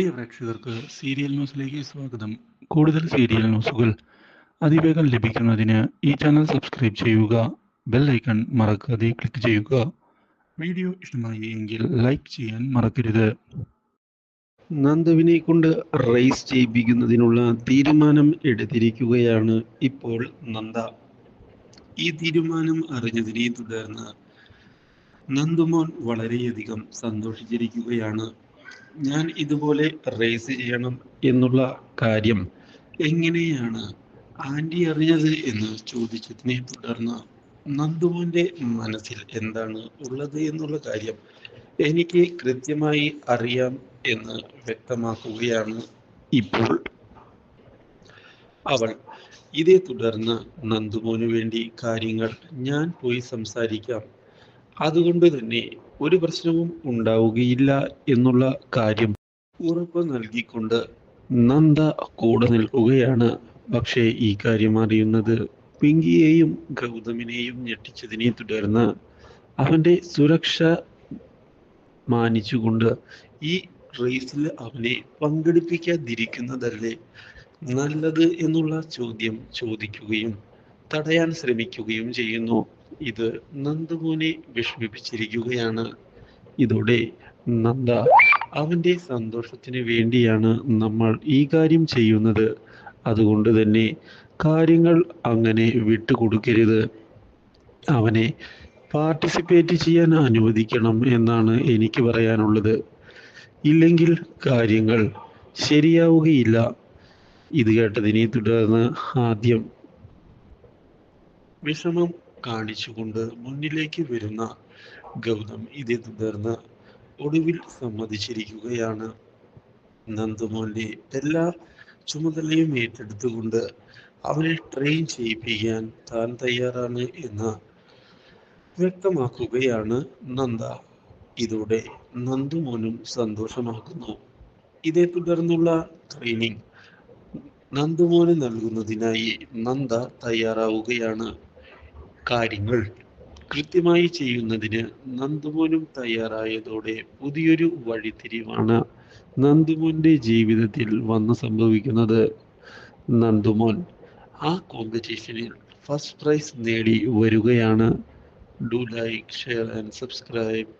പ്രിയ പ്രേക്ഷകർക്ക് സീരിയൽ ന്യൂസിലേക്ക് സ്വാഗതം. കൂടുതൽ സീരിയൽ ന്യൂസുകൾ അതിവേഗം ലഭിക്കുന്നതിന് ഈ ചാനൽ സബ്സ്ക്രൈബ് ചെയ്യുക ബെൽ ഐക്കൺ മറക്കാതെ ക്ലിക്ക് ചെയ്യുക. വീഡിയോ ഇഷ്ടമായി എങ്കിൽ ലൈക്ക് ചെയ്യാൻ മറക്കരുത്. നന്ദുവിനെ കൊണ്ട് റേസ് ചെയ്യിപ്പിക്കുന്നതിനുള്ള തീരുമാനം എടുത്തിരിക്കുകയാണ് ഇപ്പോൾ നന്ദ. ഈ തീരുമാനം അറിഞ്ഞതിനെ തുടർന്ന് നന്ദുമോൻ വളരെയധികം സന്തോഷിച്ചിരിക്കുകയാണ്. ഞാൻ ഇതുപോലെ റേസ് ചെയ്യണം എന്നുള്ള കാര്യം എങ്ങനെയാണ് ആന്റി അറിഞ്ഞത് എന്ന് ചോദിച്ചതിനെ തുടർന്ന് നന്ദുവിന്റെ മനസ്സിൽ എന്താണ് ഉള്ളത് എന്നുള്ള കാര്യം എനിക്ക് കൃത്യമായി അറിയാം എന്ന് വ്യക്തമാക്കുകയാണ് ഇപ്പോൾ അവൾ. ഇതേ തുടർന്ന് നന്ദുമോന് വേണ്ടി കാര്യങ്ങൾ ഞാൻ പോയി സംസാരിക്കാം. അതുകൊണ്ട് തന്നെ ഒരു പ്രശ്നവും ഉണ്ടാവുകയില്ല എന്നുള്ള കാര്യം ഉറപ്പ് നൽകിക്കൊണ്ട് നന്ദ കൂടെ നിൽക്കുകയാണ്. പക്ഷേ ഈ കാര്യം അറിയുന്നത് പിങ്കിയെയും ഗൗതമിനെയും ഞെട്ടിച്ചതിനെ തുടർന്ന് അവന്റെ സുരക്ഷ മാനിച്ചുകൊണ്ട് ഈ റേസിൽ അവനെ പങ്കെടുപ്പിക്കാതിരിക്കുന്നതല്ലേ നല്ലത് എന്നുള്ള ചോദ്യം ചോദിക്കുകയും തടയാൻ ശ്രമിക്കുകയും ചെയ്യുന്നു. ഇത് നന്ദമോനെ വിഷമിപ്പിച്ചിരിക്കുകയാണ്. ഇതോടെ നന്ദ അവന്റെ സന്തോഷത്തിന് വേണ്ടിയാണ് നമ്മൾ ഈ കാര്യം ചെയ്യുന്നത്. അതുകൊണ്ട് തന്നെ കാര്യങ്ങൾ അങ്ങനെ വിട്ടുകൊടുക്കരുത്. അവനെ പാർട്ടിസിപ്പേറ്റ് ചെയ്യാൻ അനുവദിക്കണം എന്നാണ് എനിക്ക് പറയാനുള്ളത്. ഇല്ലെങ്കിൽ കാര്യങ്ങൾ ശരിയാവുകയില്ല. ഇത് കേട്ടതിനെ തുടർന്ന് ആദ്യം വിഷമം കാണിച്ചുകൊണ്ട് മുന്നിലേക്ക് വരുന്ന ഗൗതം ഇതേ തുടർന്ന് ഒടുവിൽ സമ്മതിച്ചിരിക്കുകയാണ്. നന്ദുമോന്റെ എല്ലാ ചുമതലയും ഏറ്റെടുത്തുകൊണ്ട് അവനെ ട്രെയിൻ ചെയ്യിപ്പിക്കാൻ താൻ തയ്യാറാണ് എന്ന് വ്യക്തമാക്കുകയാണ് നന്ദ. ഇതോടെ നന്ദുമോനും സന്തോഷമാക്കുന്നു ഇതേ തുടർന്നുള്ള ട്രെയിനിങ് നന്ദുമോന് നൽകുന്നതിനായി നന്ദ തയ്യാറാവുകയാണ്. കാര്യങ്ങൾ കൃത്യമായി ചെയ്യുന്നതിന് നന്ദുമോനും തയ്യാറായതോടെ പുതിയൊരു വഴിത്തിരിവാണ് നന്ദുമോന്റെ ജീവിതത്തിൽ വന്നു സംഭവിക്കുന്നത്. നന്ദുമോൻ ആ കോമ്പറ്റീഷനിൽ ഫസ്റ്റ് പ്രൈസ് നേടി വരികയാണ്. Do like share and subscribe